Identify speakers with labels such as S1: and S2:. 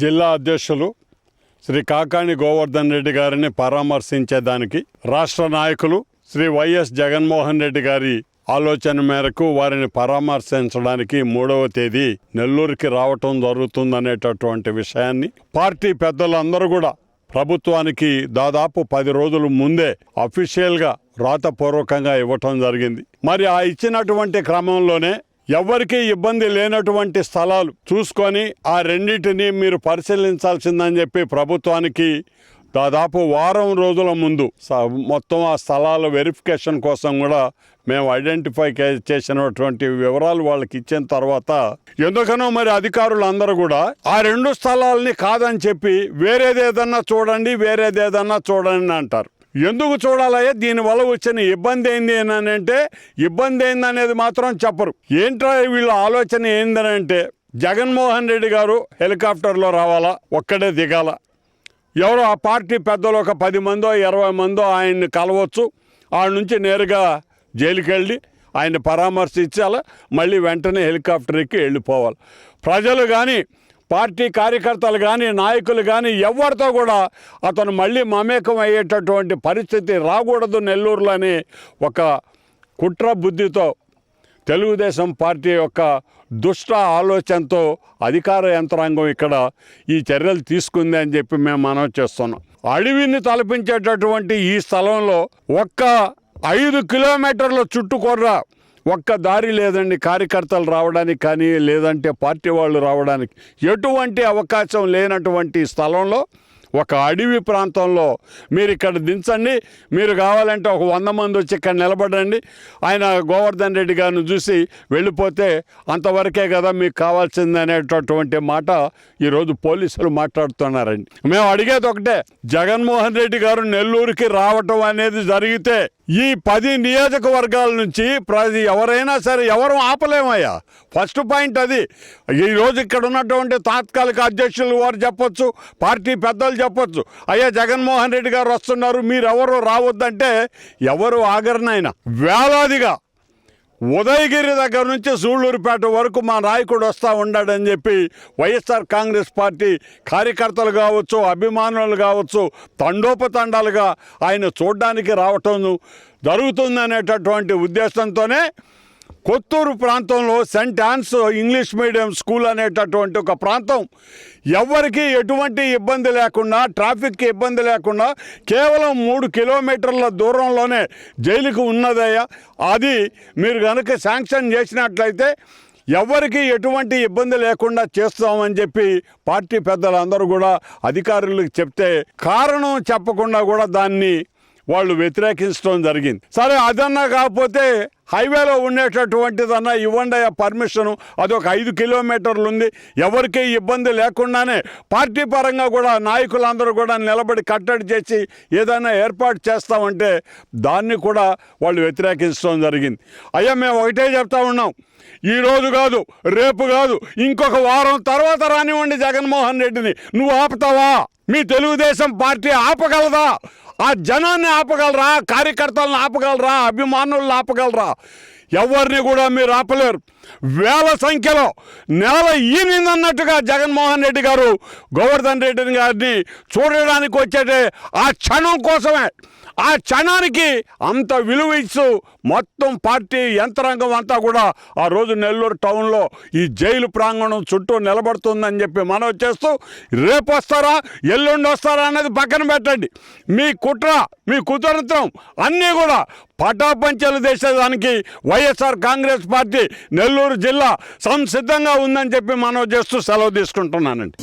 S1: జిల్లా అధ్యక్షులు శ్రీ కాకాణి గోవర్ధన్ రెడ్డి గారిని పరామర్శించేదానికి రాష్ట్ర నాయకులు శ్రీ వైఎస్ జగన్మోహన్ రెడ్డి గారి ఆలోచన మేరకు వారిని పరామర్శించడానికి మూడవ తేదీ నెల్లూరుకి రావటం జరుగుతుందనేటటువంటి విషయాన్ని పార్టీ పెద్దలందరూ కూడా ప్రభుత్వానికి దాదాపు పది రోజుల ముందే అఫీషియల్గా రాతపూర్వకంగా ఇవ్వటం జరిగింది. మరి ఆ ఇచ్చినటువంటి క్రమంలోనే ఎవరికీ ఇబ్బంది లేనటువంటి స్థలాలు చూసుకొని ఆ రెండింటిని మీరు పరిశీలించాల్సిందని చెప్పి ప్రభుత్వానికి దాదాపు వారం రోజుల ముందు స- మొత్తం ఆ స్థలాల వెరిఫికేషన్ కోసం కూడా మేము ఐడెంటిఫై చేసినటువంటి వివరాలు వాళ్ళకి ఇచ్చిన తర్వాత ఎందుకనో మరి అధికారులు అందరూ కూడా ఆ రెండు స్థలాలని కాదని చెప్పి వేరేది ఏదన్నా చూడండి వేరేది ఏదన్నా చూడండి అంటారు. ఎందుకు చూడాలయ్యా? దీనివల్ల వచ్చిన ఇబ్బంది ఏంది అని అంటే ఇబ్బంది ఏంది అనేది మాత్రం చెప్పరు. ఏంట్రా వీళ్ళ ఆలోచన ఏందని అంటే జగన్మోహన్ రెడ్డి గారు హెలికాప్టర్లో రావాలా? ఒక్కడే దిగాల. ఎవరో ఆ పార్టీ పెద్దలు ఒక పది మందో ఇరవై మందో ఆయన్ని కలవచ్చు. ఆడ నుంచి నేరుగా జైలుకి వెళ్ళి ఆయన పరామర్శించాలి? మళ్ళీ వెంటనే హెలికాప్టర్ ఎక్కి వెళ్ళిపోవాలి. ప్రజలు కానీ పార్టీ కార్యకర్తలు కానీ నాయకులు కానీ ఎవరితో కూడా అతను మళ్ళీ మమేకం అయ్యేటటువంటి పరిస్థితి రాకూడదు నెల్లూరులో అని ఒక కుట్ర బుద్ధితో తెలుగుదేశం పార్టీ యొక్క దుష్ట ఆలోచనతో అధికార యంత్రాంగం ఇక్కడ ఈ చర్యలు తీసుకుంది అని చెప్పి మేము మనం చేస్తున్నాం. అడవిని తలపించేటటువంటి ఈ స్థలంలో ఒక్క ఐదు కిలోమీటర్ల చుట్టుకొర్ర ఒక్క దారి లేదండి కార్యకర్తలు రావడానికి కానీ లేదంటే పార్టీ వాళ్ళు రావడానికి ఎటువంటి అవకాశం లేనటువంటి స్థలంలో ఒక అడవి ప్రాంతంలో మీరు ఇక్కడ దించండి. మీరు కావాలంటే ఒక వంద మంది వచ్చి ఇక్కడ నిలబడండి. ఆయన గోవర్ధన్ రెడ్డి గారిని చూసి వెళ్ళిపోతే అంతవరకే కదా మీకు కావాల్సింది అనేటటువంటి మాట ఈరోజు పోలీసులు మాట్లాడుతున్నారండి. మేము అడిగేది ఒకటే జగన్మోహన్ రెడ్డి గారు నెల్లూరుకి రావటం అనేది జరిగితే ఈ పది నియోజకవర్గాల నుంచి ప్రతి ఎవరైనా సరే ఎవరు ఆపలేమయ్యా? ఫస్ట్ పాయింట్ అది. ఈ రోజు ఇక్కడ ఉన్నటువంటి తాత్కాలిక అధ్యక్షులు వారు చెప్పొచ్చు పార్టీ పెద్దలు చెప్పొచ్చు. అయ్యా జగన్మోహన్ రెడ్డి గారు వస్తున్నారు మీరెవరు రావద్దంటే ఎవరు ఆగరనైనా. వేలాదిగా ఉదయగిరి దగ్గర నుంచి సూళ్ళూరుపేట వరకు మా నాయకుడు వస్తూ ఉన్నాడని చెప్పి వైఎస్ఆర్ కాంగ్రెస్ పార్టీ కార్యకర్తలు కావచ్చు అభిమానులు కావచ్చు తండోపతండాలుగా ఆయన చూడడానికి రావటం జరుగుతుందనేటటువంటి ఉద్దేశంతోనే కొత్తూరు ప్రాంతంలో saint Ann's English medium school అనేటటువంటి ఒక ప్రాంతం. ఎవరికి ఎటువంటి ఇబ్బంది లేకుండా ట్రాఫిక్కి ఇబ్బంది లేకుండా కేవలం మూడు కిలోమీటర్ల దూరంలోనే జైలుకు ఉన్నదయ్యా. అది మీరు కనుక శాంక్షన్ చేసినట్లయితే ఎవరికి ఎటువంటి ఇబ్బంది లేకుండా చేస్తామని చెప్పి పార్టీ పెద్దలందరూ కూడా అధికారులకు చెప్తే కారణం చెప్పకుండా కూడా దాన్ని వాళ్ళు వ్యతిరేకించడం జరిగింది. సరే అదన్నా కాకపోతే హైవేలో ఉండేటటువంటిదన్నా ఇవ్వండి ఆ పర్మిషను. అది ఒక ఐదు కిలోమీటర్లు ఉంది. ఎవరికీ ఇబ్బంది లేకుండానే పార్టీ పరంగా కూడా నాయకులందరూ కూడా నిలబడి కట్టడి చేసి ఏదైనా ఏర్పాటు చేస్తామంటే దాన్ని కూడా వాళ్ళు వ్యతిరేకించడం జరిగింది. అయ్యా మేము ఒకటే చెప్తా ఉన్నాం. ఈరోజు కాదు రేపు కాదు ఇంకొక వారం తర్వాత రానివ్వండి జగన్మోహన్ రెడ్డిని. నువ్వు ఆపుతావా? మీ తెలుగుదేశం పార్టీ ఆపగలదా? ఆ జనాన్ని ఆపగలరా? కార్యకర్తలను ఆపగలరా? అభిమానులను ఆపగలరా? ఎవరిని కూడా మీరు ఆపలేరు. వేల సంఖ్యలో నెల ఈనిందన్నట్టుగా జగన్మోహన్ రెడ్డి గారు గోవర్ధన్ రెడ్డి గారిని చూడడానికి వచ్చేటే ఆ క్షణం కోసమే. ఆ క్షణానికి అంత విలువ ఇస్తూ మొత్తం పార్టీ యంత్రాంగం అంతా కూడా ఆ రోజు నెల్లూరు టౌన్లో ఈ జైలు ప్రాంగణం చుట్టూ నిలబడుతుందని చెప్పి మనవి చేస్తూ రేపు వస్తారా? ఎల్లుండి వస్తారా? అనేది పక్కన పెట్టండి. మీ కుట్ర మీ కుతంత్రం అన్నీ కూడా పటాపంచలు చేసేదానికి వైఎస్ఆర్ కాంగ్రెస్ పార్టీ నెల్లూరు జిల్లా సంసిద్ధంగా ఉందని చెప్పి మనవి చేస్తూ సెలవు తీసుకుంటున్నానండి.